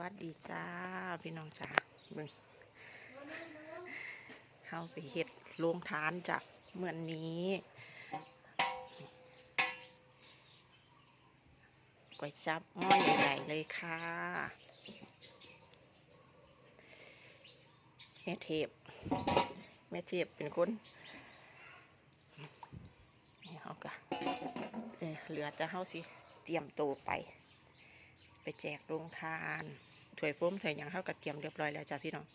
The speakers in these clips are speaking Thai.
วัสดีจ้า พี่น้องจ้าเบิ่งเข้าไปเฮ็ดโรงทานจ้ะเหมือนนี้ก๋วยจับหม้อใหญ่ๆเลยค่ะแม่เทพแม่เทพเป็นคนนี่เขากะเออเหลือจะเฮาสิ เตรียมโตวไป ไปแจกโรงทานถ้วยโฟมถ้วยหยังเขาก็เตรียมเรียบร้อยแล้วจ้าพี่น้อง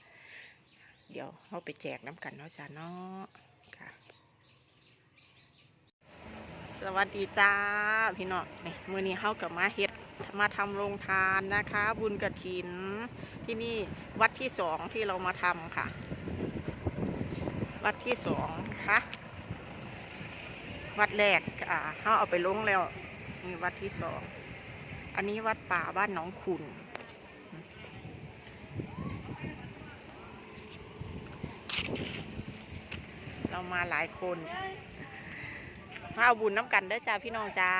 เดี๋ยวเข้าไปแจกน้ำกันเนาะจ้าเนาะค่ะ สวัสดีจ้าพี่น้องนี่มื้อนี้เข้ากับมาเฮ็ดมาทำโรงทานนะคะ บุญกระถิน ที่นี่วัดที่สองที่เรามาทำค่ะ วัดที่สองค่ะวัดแรกอ่าเขาเอาไปลงแล้วนี่วัดที่สอง อันนี้วัดป่าบ้านหนองขุนเรามาหลายคนมาเอาบุญน้ำกันเด้อจ้าพี่น้องจ้า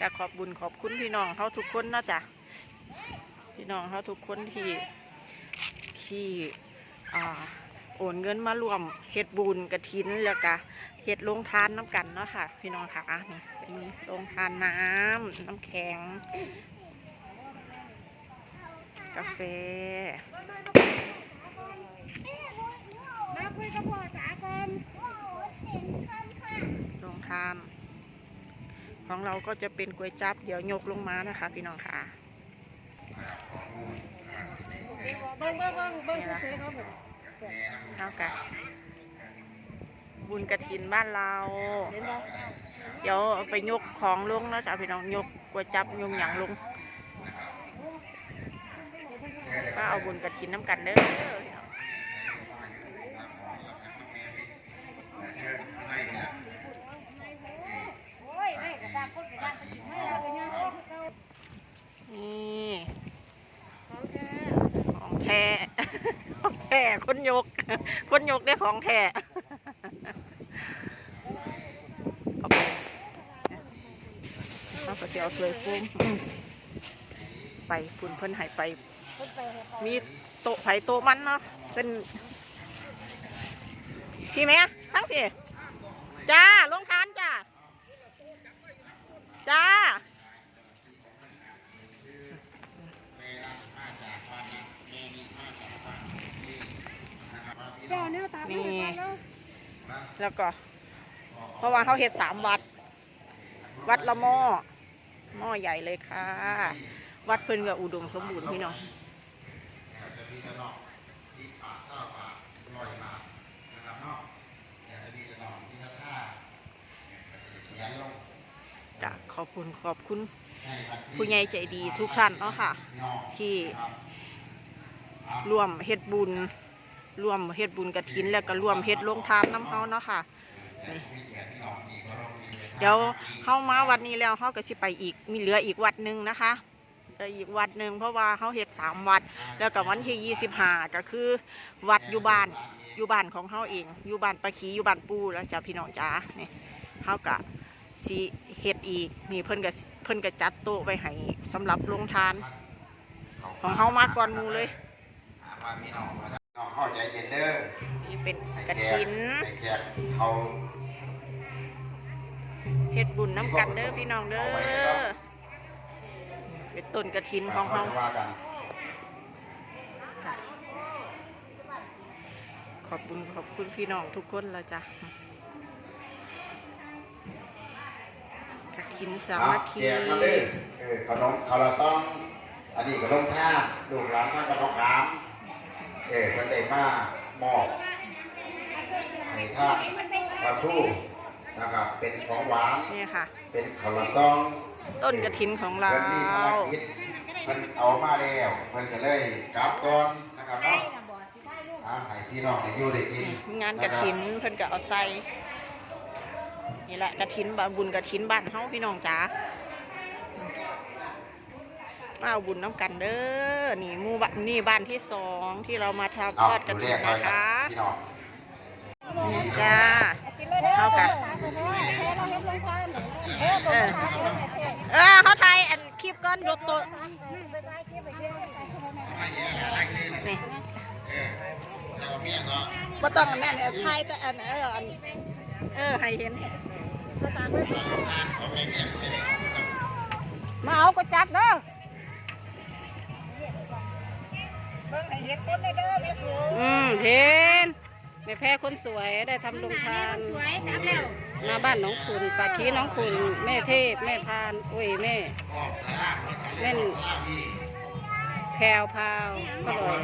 ก็ขอบบุญขอบคุณพี่น้องเขาทุกคนนาะจ้ะพี่น้องเขาทุกคนที่ที่อ่าโอนเงินมารวมเฮ็ดบุญกระถินแล้วก็ เห็ดลงทานน้ำกันเนาะค่ะ พี่น้องค่ะนี่เป็นลงทานน้ำน้ำแข็ง กาแฟมาคุยกับพ่อจ๋าก่อนลงทาน ของเราก็จะเป็นก๋วยจับเดี๋ยวยกลงมานะคะ พี่น้องค่ะเบิ้งเบิ้งเบิ้งเบิ้งซื้อเขาแบบเท่ากัน บุญกระถินบ้านเราเห็นบ่เดี๋ยวเอาไปยกของลงนะจ๊ะพี่น้องยกก๋วยจับยกหยังลงก็เอาบุญกระถินน้ำกันเด้อพี่น้องโอ้ยแม่กระซากคนกระซากไปกินให้เราเลยเนี่ยนี่ของแท้ของแท้ของแท้คนยก คนยกได้ของแท้เอาไป เอาไปเอาสวยฟุ้งไปคุณเพิ่นใหายไปคนไปให้เขามีโต๊ะไผ่โต๊ะมันเนาะเป็นพี่แม่ทั้งพี่จ้าลงทานจ้าจ้าเจ้าเนี่ยตามไปก่อนแล้วแล้วก็ เพราะว่าเขาเฮ็ดสามวัด วัดละหม้อ หม้อใหญ่เลยค่ะ วัดเพิ่นกับอุดมสมบูรณ์พี่น้องจะขอบคุณขอบคุณผู้ใหญ่ใจดีทุกท่านเนาะค่ะ ที่ร่วมเฮ็ดบุญร่วมเฮ็ดบุญกระถินแล้วก็ร่วมเฮ็ดโรงทานน้ำเฮาเนาะค่ะนี่ ดี๋ยวเฮามาวัดนี้แล้วเฮาก็สิไปอีกมีเหลืออีกวัดหนึ่งนะคะเหลืออีกวัดหนึ่งเพราะว่าเฮาเฮ็ดสามวัด แล้วก็วันที่ยี่สิบห้าก็คือ วัดอยู่บ้านอยู่บ้านของเฮาเองอยู่บ้านปะขีอยู่บ้านปูแล้วจ้าพี่น้องจ้านี่เฮาก็สิเฮ็ดอีกนี่เพิ่นก็เพิ่นก็จัดโต๊ะไว้ให้สำหรับโรงทาน ของเฮามาก่อนหมู่เลยน้องเข้าใจเย็นเด้อนี่เป็นกระถินให้แขก เฮ็ดบุญน้ำกันเด้อพี่น้องเด้อเป็นต้นกระถินของเฮาขอบคุณขอบคุณพี่น้องทุกคนแล้วจ้ะกระถินสามัคคีเดี๋ยวมาเด้อเอขนมข้าวละซองอันนี้ก็ลงท่าลูกหลานท่านก็ต้องขามเออเพิ่นได้มากหมอบให้ท่านพระทู นะครับเป็นของหวานนี่ค่ะ เป็นข้าวละซองต้นกระถินของเราเพิ่นมีภารกิจเพิ่นเอามาแล้วเพิ่นก็เลยกลับก่อนนะครับเนาะอ่าให้พี่น้องได้อยู่ได้กินงานกระถินเพิ่นก็เอาใส่นี่แหละกระถินบ้านบุญกระถินบ้านเฮาพี่น้องจ๋ามาเอาบุญน้ำกันเด้อนี่หมู่บ้านนี่บ้านที่สองที่เรามาทำทอดกระถินนะคะพี่น้องนี่จ้ากินเลยเด้อเข้ากันแท้ เราเฮ็ดลงทานเด้อเอเออเขายอันคลิปก่อนยกตัวไปได้เก็บไปเก็บไปเข้ามาไม่เอะหลายซื้อนี่เออเราเมียก็บ่ต้องอันนั้นเนี่ยไทยแต่อันเอออันเออให้เห็นเขาไม่เมียไม่ได้มาเอาก็จับเด้อเบิ่งให้เห็ดคนได้เด้อแม่สูอืมเห็น แม่แพ้คนสวยได้ทำลงทานสวยจับแล้วมาบ้านน้องคุณปาคีน้องคุณแม่เทพแม่พานโอ้ยแม่ออกสลากไม่สลากแม่นสลากที่แพรวพราวก็เลย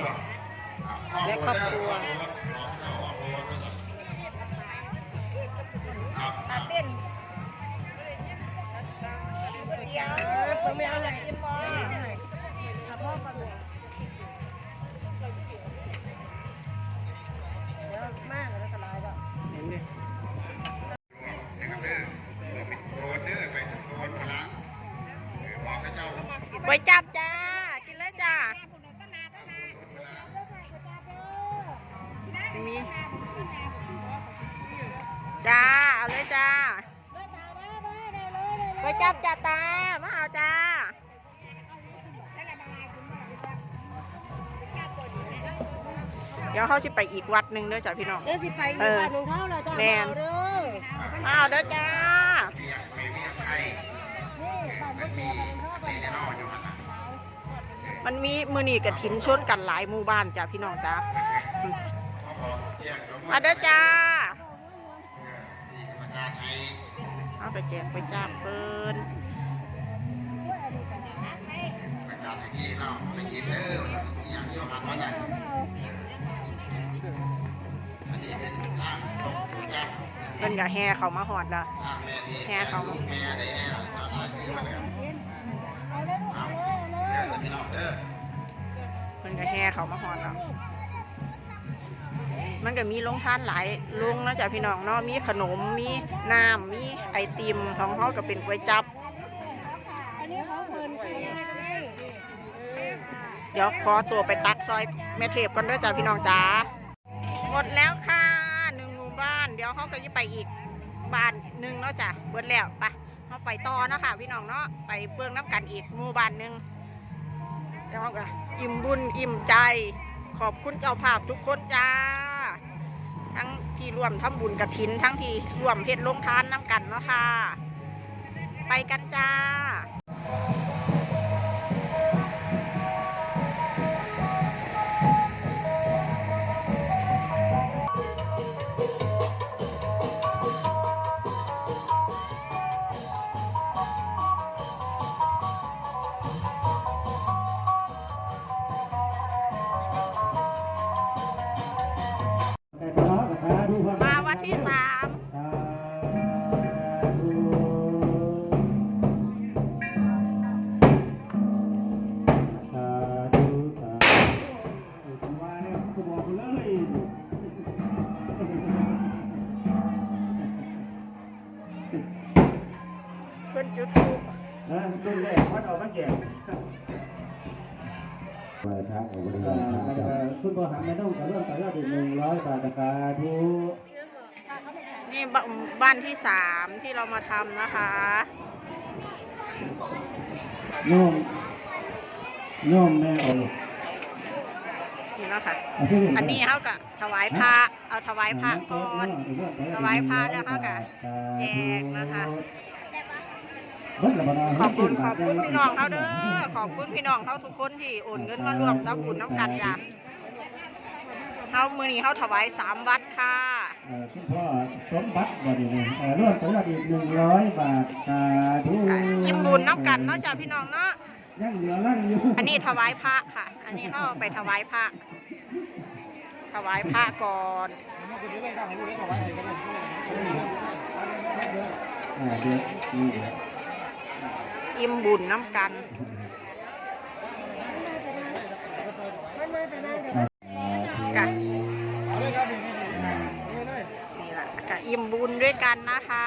และครอบครัวอาเต้นก๋วยเตี๋ยวเพิ่นไม่เอาอยาก ไปจับจ้า กินเลยจ้าไม่มีจ้า เอาเลยจ้าไปจับจ้าตา มาเอาจ้าเดี๋ยวเขาสิไปอีกวัดหนึ่งเด้อจ้าพี่น้องเดี๋ยวสิไปอีกบ้านหนึงเท่าแล้วจ้าแม่นเอาเด้อมาเอาเด้อจ้า มันมีมือนีกับถินชนกันหลายหมู่บ้านจ้าพี่น้องจ้าเขาบอกแจ้งเขามาเด้อจ้าสี่กรรมการให้เอาไปแจกไปจ้าเปิ้นประกาศให้ที่เราไปกินเด้ออย่างโยหันว่าอย่างอันนี้เป็นทางตกหัวยักษ์เพิ่นก็แห่เขามาหอดละทางแม่ที่แห่เขา เพิ่นก็แห่เขามาหอดละมันก็มีโรงทานหลายโรงนะจ้ะพี่น้องเนาะมีขนมมีน้ำมีไอติมของเขาก็เป็นก๋วยจับเด้เดี๋ยวขอตัวไปตักซอยแม่เทพกันด้วยจ้ะพี่น้องจ๋าหมดแล้วค่ะหนึ่งหมู่บ้าน เดี๋ยวเขาก็จะไปอีกบ้านหนึ่งเนาะจ้ะเบิดแล้วไปเขาไปต่อเนาะค่ะพี่น้องเนาะไปเบื้องน้ำกันอีกหมู่บ้านหนึ่งเดี๋ยวเขาก็ อิ่มบุญอิ่มใจ ขอบคุณเจ้าภาพทุกคนจ้า ทั้งที่ร่วมทำบุญกระถิน ทั้งที่ร่วมเฮ็ดลงทานน้ำกันเนาะค่ะ ไปกันจ้า ไหว้พระเอาบริวารพระเจ้าคุณพ่อหันไม่ต้องกระเรื่องแต่ละถึงหนึ่งร้อยบาทกาทุนี่บบ้านที่สามที่เรามาทำนะคะโน้มโน้มแม่โอ้นี่เนาะค่ะอันนี้เขาก็ถวายพระเอาถวายพระก่อนถวายพระแล้วเขาก็แจกนะคะ ขอบคุณขอบคุณพี่น้องเขาเด้อขอบคุณพี่น้องเขาทุกคนที่โอนเงินมารวมทำบุญน้ำกันจ้ะเขามือนี้เขาถวายสามวัดค่ะคุณพ่อสมบัติบริเวณร่วมสมบัติอีกหนึ่งร้อยบาทกาทุยิ้มบุญน้ำกันเนาะจ้ะพี่น้องเนาะยังเหลือร่างอยู่อันนี้ถวายพระค่ะ อันนี้เขาเอาไปถวายพระถวายพระก่อนอ่าเดี๋ยวนี่เดี๋ยว อิ่มบุญน้ำกันกะนี่แหละกะอิ่มบุญด้วยกันนะคะ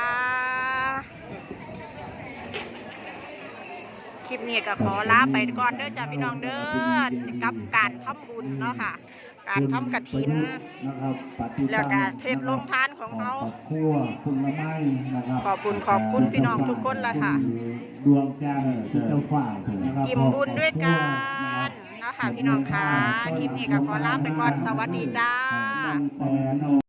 ค ลิปนี้ก็ขอลาไปก่อนเด้อจ้าพี่น้องเด้อกับการทำบุญเนาะค่ะ การทำกระถินนะครับปฏิบัติแล้วก็เทศลงทานของเขาขอบคั่วคุณละไม้นะครับขอบคุณขอบคุณพี่น้องทุกคนล่ะค่ะดวงจันทร์ที่เจ้าฝ่านะครับอิ่มบุญด้วยกันเนาะค่ะพี่น้องค่ะคลิปนี้ก็ขอลาไปก่อนสวัสดีจ้าแต่